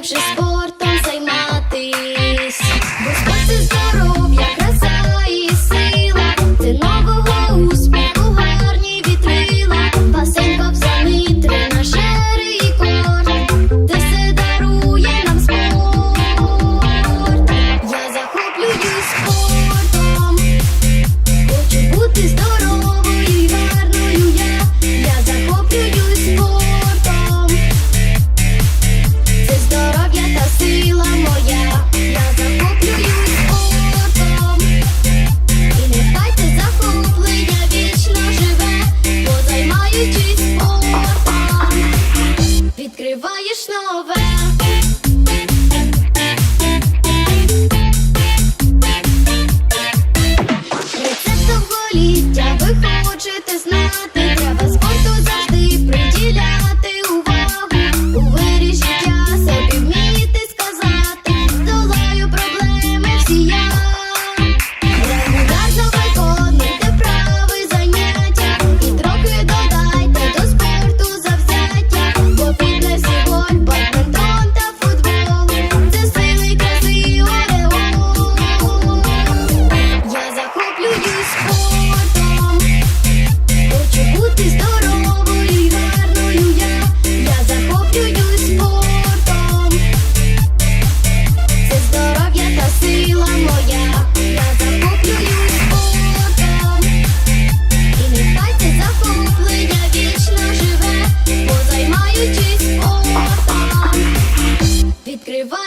lips just сила моя, я захоплююсь спортом І захоплення вічно живе, бо займаючись Відкривай